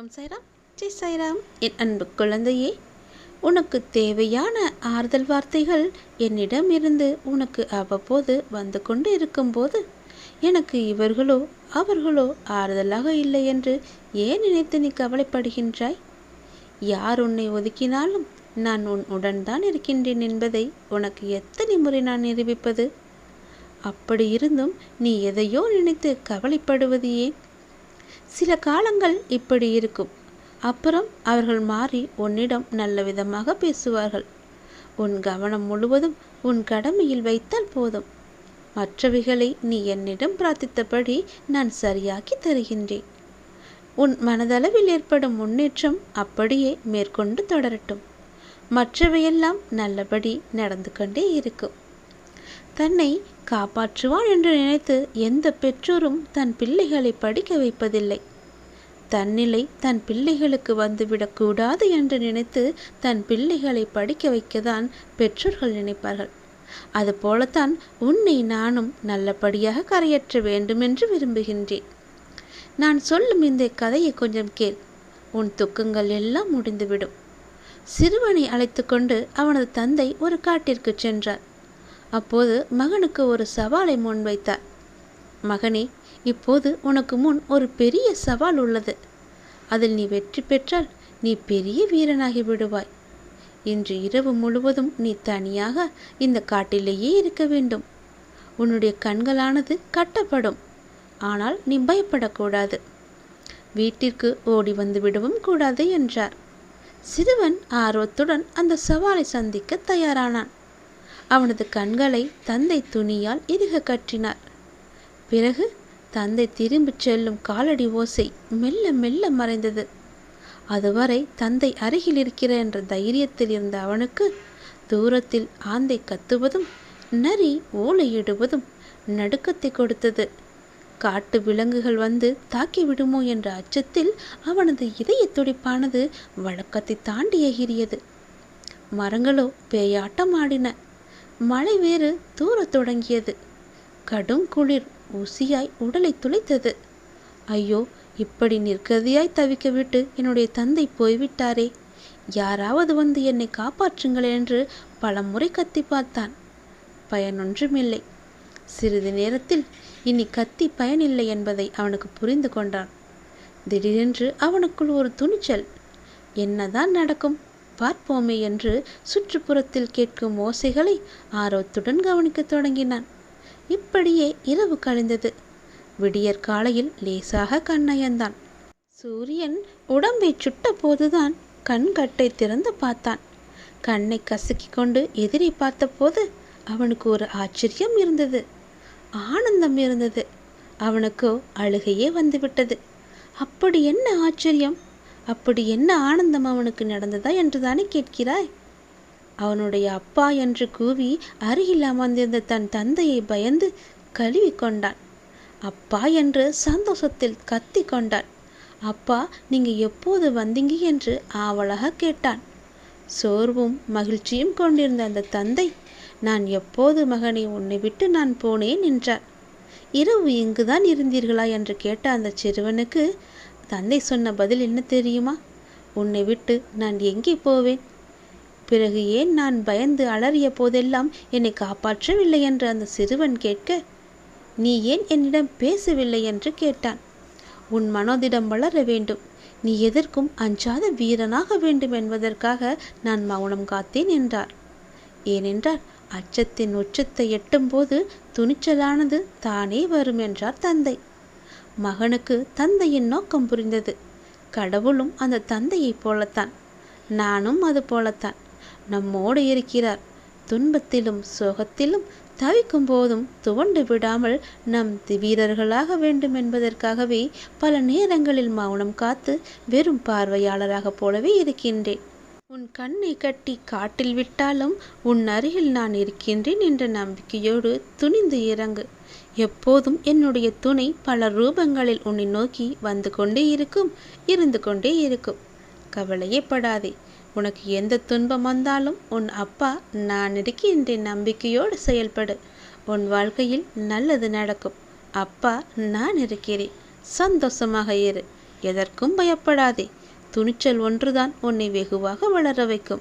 ஓம் சாய்ராம் ஜெய் சாய்ராம் என் அன்பு குழந்தையே உனக்கு தேவையான ஆறுதல் வார்த்தைகள் என்னிடம் இருந்து உனக்கு அவ்வப்போது வந்து கொண்டு இருக்கும்போது எனக்கு இவர்களோ அவர்களோ ஆறுதலாக இல்லை என்று ஏன் நினைத்து நீ கவலைப்படுகின்றாய்? யார் உன்னை ஒதுக்கினாலும் நான் உன் உடன் தான் இருக்கின்றேன் என்பதை உனக்கு எத்தனை முறை நான் நிரூபிப்பது? அப்படி இருந்தும் நீ எதையோ நினைத்து கவலைப்படுவது ஏன்? சில காலங்கள் இப்படி இருக்கும். அப்புறம் அவர்கள் மாறி உன்னிடம் நல்ல விதமாக பேசுவார்கள். உன் கவனம் முழுவதும் உன் கடமையில் வைத்தால் போதும். மற்றவைகளை நீ என்னிடம் பிரார்த்தித்தபடி நான் சரியாக்கி தருகின்றேன். உன் மனதளவில் ஏற்படும் முன்னேற்றம் அப்படியே மேற்கொண்டு தொடரட்டும். மற்றவையெல்லாம் நல்லபடி நடந்து கொண்டே இருக்கும் தன்னை காப்பாற்றுவான் என்று நினைத்து எந்த பெற்றோரும் தன் பிள்ளைகளை படிக்க வைப்பதில்லை. தன்னிலை தன் பிள்ளைகளுக்கு வந்துவிடக்கூடாது என்று நினைத்து தன் பிள்ளைகளை படிக்க வைக்கத்தான் பெற்றோர்கள் நினைப்பார்கள். அதுபோலத்தான் உன்னை நானும் நல்லபடியாக கரையற்ற வேண்டுமென்று விரும்புகின்றேன். நான் சொல்லும் இந்த கதையை கொஞ்சம் கேள். உன் துக்கங்கள் எல்லாம் முடிந்துவிடும். சிறுவனை அழைத்து கொண்டு அவனது தந்தை ஒரு காட்டிற்கு சென்றார். அப்போது மகனுக்கு ஒரு சவாலை முன்வைத்தார். மகனே இப்போது உனக்கு முன் ஒரு பெரிய சவால் உள்ளது. அதில் நீ வெற்றி பெற்றால் நீ பெரிய வீரனாகி விடுவாய். இன்று இரவு முழுவதும் நீ தனியாக இந்த காட்டிலேயே இருக்க வேண்டும். உன்னுடைய கண்களானது கட்டப்படும். ஆனால் நீ பயப்படக்கூடாது. வீட்டிற்கு ஓடி வந்து விடவும் கூடாது என்றார். சிறுவன் ஆர்வத்துடன் அந்த சவாலை சந்திக்க தயாரானான். அவனது கண்களை தந்தை துணியால் இறுக கற்றினார் பிறகு தந்தை திரும்பிச் செல்லும் காலடி ஓசை மெல்ல மெல்ல மறைந்தது. அதுவரை தந்தை அருகில் இருக்கிற என்ற தைரியத்தில் இருந்த அவனுக்கு தூரத்தில் ஆந்தை கத்துவதும் நரி ஓலையிடுவதும் நடுக்கத்தை கொடுத்தது. காட்டு விலங்குகள் வந்து தாக்கி விடுமோ என்ற அச்சத்தில் அவனது இதய துடிப்பானது வழக்கத்தை தாண்டி எகிரியது மரங்களோ பேயாட்டம் ஆடின மழை வேறு தூரத் தொடங்கியது. கடும் குளிர் ஊசியாய் உடலை துளைத்தது. ஐயோ இப்படி நிற்கதியாய் தவிக்க விட்டு என்னுடைய தந்தை போய்விட்டாரே. யாராவது வந்து என்னை காப்பாற்றுங்கள் என்று பல முறை கத்தி பார்த்தான். பயனொன்றுமில்லை. சிறிது நேரத்தில் இனி கத்தி பயனில்லை என்பதை அவனுக்கு புரிந்து கொண்டான். திடீரென்று அவனுக்குள் ஒரு துணிச்சல். என்னதான் நடக்கும்? பார்ப்போமே என்று சுற்றுப்புறத்தில் கேட்கும் ஓசைகளை ஆர்வத்துடன் கவனிக்கத் தொடங்கினான். இப்படியே இரவு கழிந்தது. விடியற் காலையில் லேசாக கண்ணயந்தான் சூரியன் உடம்பை சுட்ட போதுதான் கண்கட்டை திறந்து பார்த்தான். கண்ணை கசக்கி கொண்டு எதிரி பார்த்தபோது அவனுக்கு ஒரு ஆச்சரியம் இருந்தது. ஆனந்தம் இருந்தது. அவனுக்கு அழுகையே வந்துவிட்டது. அப்படி என்ன ஆச்சரியம்? அப்படி என்ன ஆனந்தம் அவனுக்கு நடந்ததா என்று தானே கேட்கிறாய்? அவனுடைய அப்பா என்று கூவி அருகில் அமர்ந்திருந்த தன் தந்தையை பயந்து கழுவி கொண்டான். அப்பா என்று சந்தோஷத்தில் கத்தி கொண்டான். அப்பா நீங்க எப்போது வந்தீங்க? என்று ஆவலாக கேட்டான். சோர்வும் மகிழ்ச்சியும் கொண்டிருந்த அந்த தந்தை நான் எப்போது மகனை உன்னை விட்டு நான் போனேன்? என்றார். இரவு இங்குதான் இருந்தீர்களா? என்று கேட்ட அந்த சிறுவனுக்கு தந்தை சொன்ன பதில் என்ன தெரியுமா? உன்னை விட்டு நான் எங்கே போவேன்? பிறகு ஏன் நான் பயந்து அலறிய போதெல்லாம் என்னை காப்பாற்றவில்லை என்று அந்த சிறுவன் கேட்க நீ ஏன் என்னிடம் பேசவில்லை? என்று கேட்டான். உன் மனோதிடம் வளர வேண்டும். நீ எதற்கும் அஞ்சாத வீரனாக வேண்டும் என்பதற்காக நான் மௌனம் காத்தேன் என்றார். ஏனென்றால் அச்சத்தின் உச்சத்தை எட்டும்போது துணிச்சலானது தானே வரும் என்றார் தந்தை. மகனுக்கு தந்தையின் நோக்கம் புரிந்தது. கடவுளும் அந்த தந்தையைப் போலத்தான். நானும் அது போலத்தான். நம்மோடு இருக்கிறார். துன்பத்திலும் சோகத்திலும் தவிக்கும் போதும் துவண்டு விடாமல் நம் வீரர்களாக வேண்டும் என்பதற்காகவே பல நேரங்களில் மௌனம் காத்து வெறும் பார்வையாளராக போலவே இருக்கின்றேன். உன் கண்ணை கட்டி காட்டில் விட்டாலும் உன் அருகில் நான் இருக்கின்றேன் என்ற நம்பிக்கையோடு துணிந்து இறங்கு. எப்போதும் என்னுடைய துணை பல ரூபங்களில் உன்னை நோக்கி வந்து கொண்டே இருக்கும் இருந்து கொண்டே இருக்கும். கவலையே படாதே. உனக்கு எந்த துன்பம் வந்தாலும் உன் அப்பா நான் இருக்கின்றேன் நம்பிக்கையோடு செயல்படு. உன் வாழ்க்கையில் நல்லது நடக்கும். அப்பா நான் இருக்கிறேன். சந்தோஷமாக இரு. எதற்கும் பயப்படாதே. துணிச்சல் ஒன்றுதான் உன்னை வெகுவாக வளர வைக்கும்.